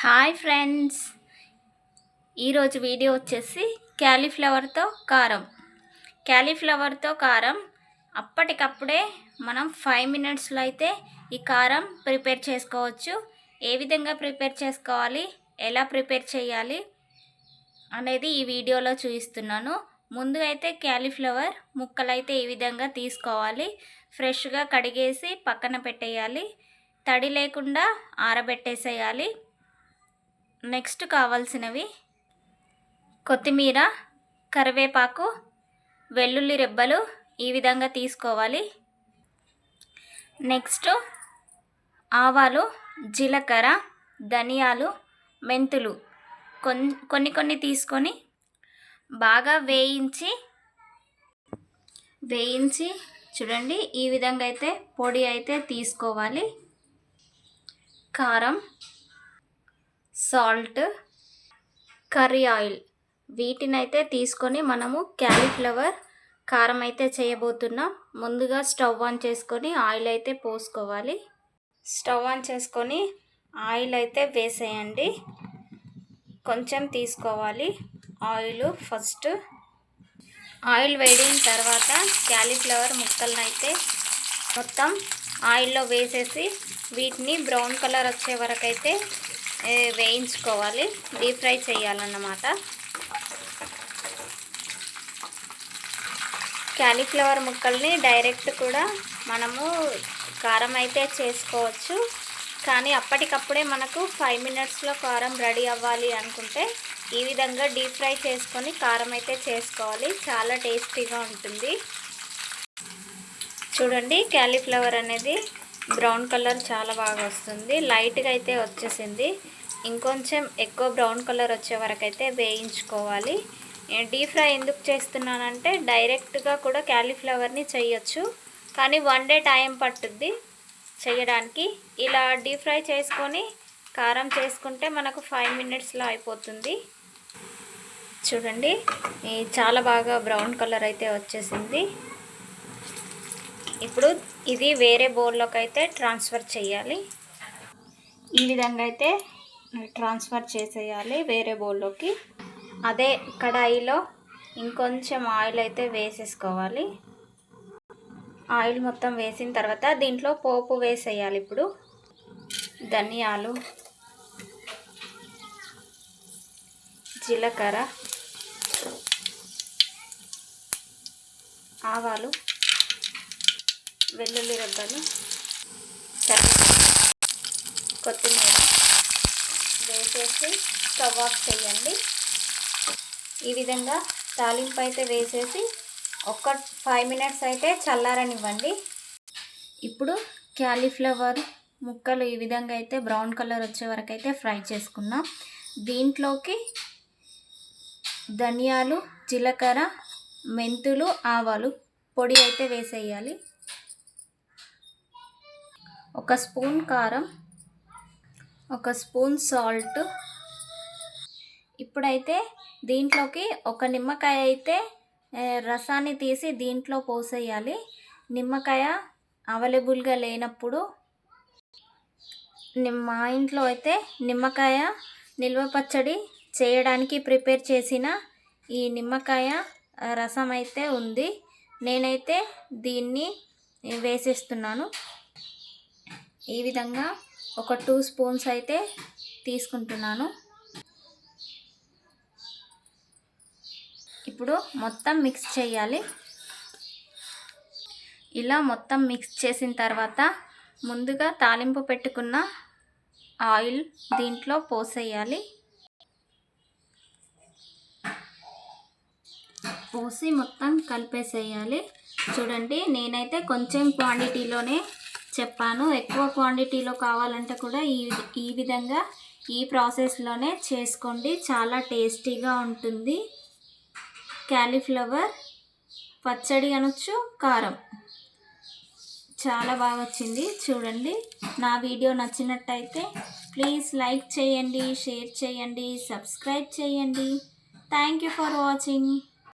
Hi friends. ఈరోజు video వచ్చేసి క్యాలీఫ్లవర్తో కారం. క్యాలీఫ్లవర్తో కారం అప్పటికప్పుడే మనం ఫైవ్ మినిట్స్లో అయితే ఈ కారం ప్రిపేర్ చేసుకోవచ్చు. ఏ విధంగా ప్రిపేర్ చేసుకోవాలి? ఎలా ప్రిపేర్ చేయాలి? అనేది ఈ వీడియోలో చూపిస్తున్నాను. ముందు అయితే క్యాలీఫ్లవర్ ముక్కలైతే ఈ విధంగా తీసుకోవాలి? ఫ్రెష్గా కడిగేసి పక్కన పెట్టేయాలి. తడి లేకుండా ఆరబెట్టేసేయాలి. నెక్స్ట్ కావాల్సినవి కొత్తిమీర కరివేపాకు వెల్లుల్లి రెబ్బలు ఈ విధంగా తీసుకోవాలి. నెక్స్ట్ ఆవాలు జీలకర్ర ధనియాలు మెంతులు కొన్ని కొన్ని కొన్ని తీసుకొని బాగా వేయించి వేయించి చూడండి ఈ విధంగా అయితే పొడి అయితే తీసుకోవాలి. కారం సాల్ట్ కర్రీ ఆయిల్. వీటినైతే తీసుకొని మనము క్యాలీఫ్లవర్ కారం అయితే చేయబోతున్నాం. ముందుగా స్టవ్ ఆన్ చేసుకొని ఆయిల్ అయితే పోసుకోవాలి. స్టవ్ ఆన్ చేసుకొని ఆయిల్ అయితే వేసేయండి. కొంచెం తీసుకోవాలి ఆయిల్ ఫస్ట్. ఆయిల్ వేడిన తర్వాత క్యాలీఫ్లవర్ ముక్కలను అయితే మొత్తం ఆయిల్లో వేసేసి వీటిని బ్రౌన్ కలర్ వచ్చే వరకు అయితే వేయించుకోవాలి. డీప్ ఫ్రై చేయాలన్నమాట. క్యాలీఫ్లవర్ ముక్కల్ని డైరెక్ట్ కూడా మనము కారం అయితే చేసుకోవచ్చు. కానీ అప్పటికప్పుడే మనకు ఫైవ్ మినిట్స్లో కారం రెడీ అవ్వాలి అనుకుంటే ఈ విధంగా డీప్ ఫ్రై చేసుకొని కారం అయితే చేసుకోవాలి. చాలా టేస్టీగా ఉంటుంది. చూడండి క్యాలీఫ్లవర్ అనేది బ్రౌన్ కలర్ చాలా బాగా వస్తుంది. లైట్గా అయితే వచ్చేసింది. ఇంకొంచెం ఎక్కువ బ్రౌన్ కలర్ వచ్చే వరకు అయితే వేయించుకోవాలి డీప్ ఫ్రై ఎందుకు చేస్తున్నానంటే డైరెక్ట్గా కూడా క్యాలీఫ్లవర్ని చేయొచ్చు. కానీ వన్ డే టైం పట్టుద్ది చేయడానికి. ఇలా డీప్ ఫ్రై చేసుకొని కారం చేసుకుంటే మనకు ఫైవ్ మినిట్స్లో అయిపోతుంది. చూడండి. చాలా బాగా బ్రౌన్ కలర్ అయితే వచ్చేసింది. ఇప్పుడు ఇది వేరే బౌల్లోకి అయితే ట్రాన్స్ఫర్ చేయాలి. ఈ విధంగా అయితే ట్రాన్స్ఫర్ చేసేయాలి వేరే బౌల్లోకి అదే కడాయిలో ఇంకొంచెం ఆయిల్ అయితే వేసేసుకోవాలి. ఆయిల్ మొత్తం వేసిన తర్వాత దీంట్లో పోపు వేసేయాలి ఇప్పుడు. ధనియాలు జీలకర్ర ఆవాలు వెల్లుల్లి రెబ్బలు కొత్తిమీర వేసేసి స్టవ్ ఆఫ్ చేయండి. ఈ విధంగా తాలింపు అయితే వేసేసి ఒక ఫైవ్ మినిట్స్ అయితే చల్లారనివ్వండి. ఇప్పుడు క్యాలీఫ్లవర్ ముక్కలు ఈ విధంగా అయితే బ్రౌన్ కలర్ వచ్చే వరకు అయితే ఫ్రై చేసుకున్నాం దీంట్లోకి ధనియాలు జీలకర్ర మెంతులు ఆవాలు పొడి అయితే వేసేయాలి. ఒక స్పూన్ కారం ఒక స్పూన్ సాల్ట్. ఇప్పుడైతే దీంట్లోకి ఒక నిమ్మకాయ అయితే రసాన్ని తీసి దీంట్లో పోసేయాలి. నిమ్మకాయ అవైలబుల్గా లేనప్పుడు మా ఇంట్లో అయితే నిమ్మకాయ నిల్వ పచ్చడి చేయడానికి ప్రిపేర్ చేసిన ఈ నిమ్మకాయ రసం అయితే ఉంది. నేనైతే దీన్ని వేసేస్తున్నాను. ఈ విధంగా ఒక టూ స్పూన్స్ అయితే తీసుకుంటున్నాను. ఇప్పుడు మొత్తం మిక్స్ చేయాలి. ఇలా మొత్తం మిక్స్ చేసిన తర్వాత ముందుగా తాలింపు పెట్టుకున్న ఆయిల్ దీంట్లో పోసేయాలి. పోసి మొత్తం కలిపేసేయాలి. చూడండి నేనైతే కొంచెం క్వాంటిటీలోనే చెప్పాను. ఎక్కువ క్వాంటిటీలో కావాలంటే కూడా ఈ ఈ విధంగా ఈ ప్రాసెస్లోనే చేసుకోండి. చాలా టేస్టీగా ఉంటుంది. క్యాలీఫ్లవర్ పచ్చడి అనొచ్చు కారం. చాలా బాగా వచ్చింది. చూడండి. నా వీడియో నచ్చినట్టయితే ప్లీజ్ లైక్ చేయండి షేర్ చేయండి సబ్స్క్రైబ్ చేయండి. Thank you for watching.